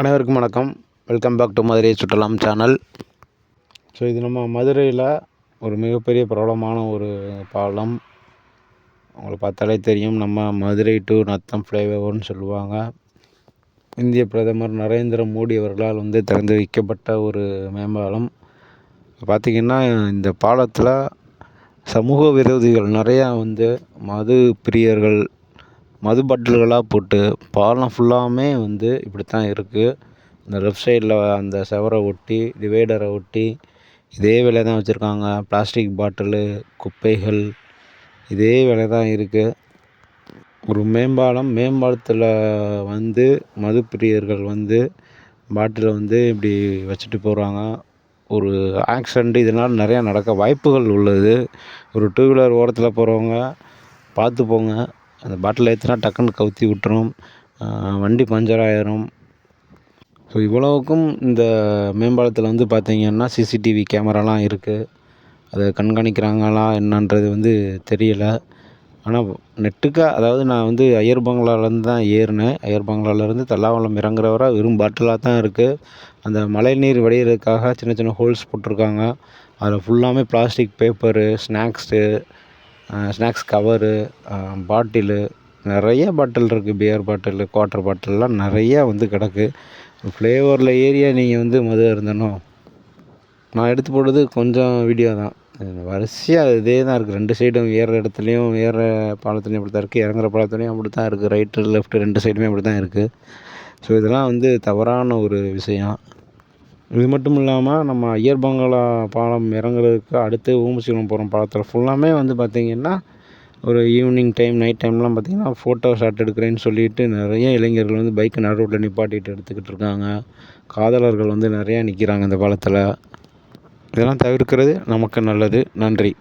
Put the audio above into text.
அனைவருக்கும் வணக்கம். Welcome back to Madurai சுற்றலாம் சேனல் ஸோ இது நம்ம மதுரையில் ஒரு மிகப்பெரிய பிரபலமான ஒரு பாலம். உங்களை பார்த்தாலே தெரியும் நம்ம மதுரை டு நத்தம் ஃப்ளைஓவர்னு சொல்லுவாங்க. இந்திய பிரதமர் நரேந்திர மோடி அவர்களால் வந்து திறந்து வைக்கப்பட்ட ஒரு மேம்பாலம். பார்த்திங்கன்னா இந்த பாலத்தில் சமூக விரோதிகள் நிறையா வந்து மது பிரியர்கள் மது பாட்டில்களாக போட்டு பாலம் ஃபுல்லாமே வந்து இப்படி தான் இருக்குது இந்த லெஃப்ட் சைடில் அந்த செவரை ஒட்டி டிவைடரை ஒட்டி இதே வேலையை தான் வச்சுருக்காங்க. பிளாஸ்டிக் பாட்டிலு குப்பைகள் இதே வேலை தான் இருக்குது ஒரு மேம்பாலம் மேம்பாலத்தில் வந்து மது பிரியர்கள் வந்து பாட்டிலை வந்து இப்படி வச்சுட்டு போகிறாங்க ஒரு ஆக்சிடெண்ட் இதனால் நிறையா நடக்க வாய்ப்புகள் உள்ளது. ஒரு டூ வீலர் ஓரத்தில் போகிறவங்க பார்த்து போங்க. அந்த பாட்டில் ஏற்றினா டக்குன்னு கவுத்தி விட்டுரும். வண்டி பஞ்சர் ஆயிரும். ஸோ இவ்வளவுக்கும் இந்த மேம்பாலத்தில் வந்து பார்த்திங்கன்னா சிசிடிவி கேமராலாம் இருக்குது அதை கண்காணிக்கிறாங்களா என்னன்றது வந்து தெரியலை. ஆனால் நெட்டுக்காக அதாவது நான் வந்து ஐயர் பங்களாலேருந்து தான் ஏறினேன். ஐயர் பங்களாலேருந்து தல்லாவளம் இறங்குறவராக வெறும் பாட்டிலாக தான் இருக்குது அந்த மழைநீர் வடிகிறதுக்காக சின்ன சின்ன ஹோல்ஸ் போட்டிருக்காங்க. அதில் ஃபுல்லாமே plastic paper snacks snacks cover bottle நிறைய பாட்டில் இருக்குது பியர் பாட்டிலு குவாட்டர் பாட்டில்லாம் நிறையா வந்து கிடக்கு. ஃப்ளேவரில் ஏரியா நீங்கள் வந்து மது அருந்தணும்? நான் எடுத்து போட்டது கொஞ்சம் வீடியோ தான். வரிசையாக இதே தான் இருக்குது ரெண்டு சைடும் ஏறுற இடத்துலையும் ஏற பாலத்துலேயும் அப்படி தான் இருக்குது இறங்குற பாலத்துலேயும் அப்படி தான் இருக்குது ரைட்டு லெஃப்ட்டு ரெண்டு சைடுமே அப்படி தான் இருக்குது ஸோ இதெல்லாம் வந்து தவறான ஒரு விஷயம். இது மட்டும் இல்லாமல் நம்ம ஐயர் பங்களா பாலம் இறங்குறதுக்கு அடுத்து ஊமசிகுளம் போகிறோம் பாலத்தில் ஃபுல்லாமே வந்து பார்த்திங்கன்னா ஒரு ஈவினிங் டைம் நைட் டைம்லாம் பார்த்திங்கன்னா ஃபோட்டோ ஷாட் எடுக்கிறேன்னு சொல்லிட்டு நிறைய இளைஞர்கள் வந்து பைக்கை நடு ரோட்டில் நிப்பாட்டிட்டு எடுத்துக்கிட்டு இருக்காங்க. காதலர்கள் வந்து நிறையா நிற்கிறாங்க இந்த பாலத்தில். இதெல்லாம் தவிர்க்கிறது நமக்கு நல்லது. நன்றி.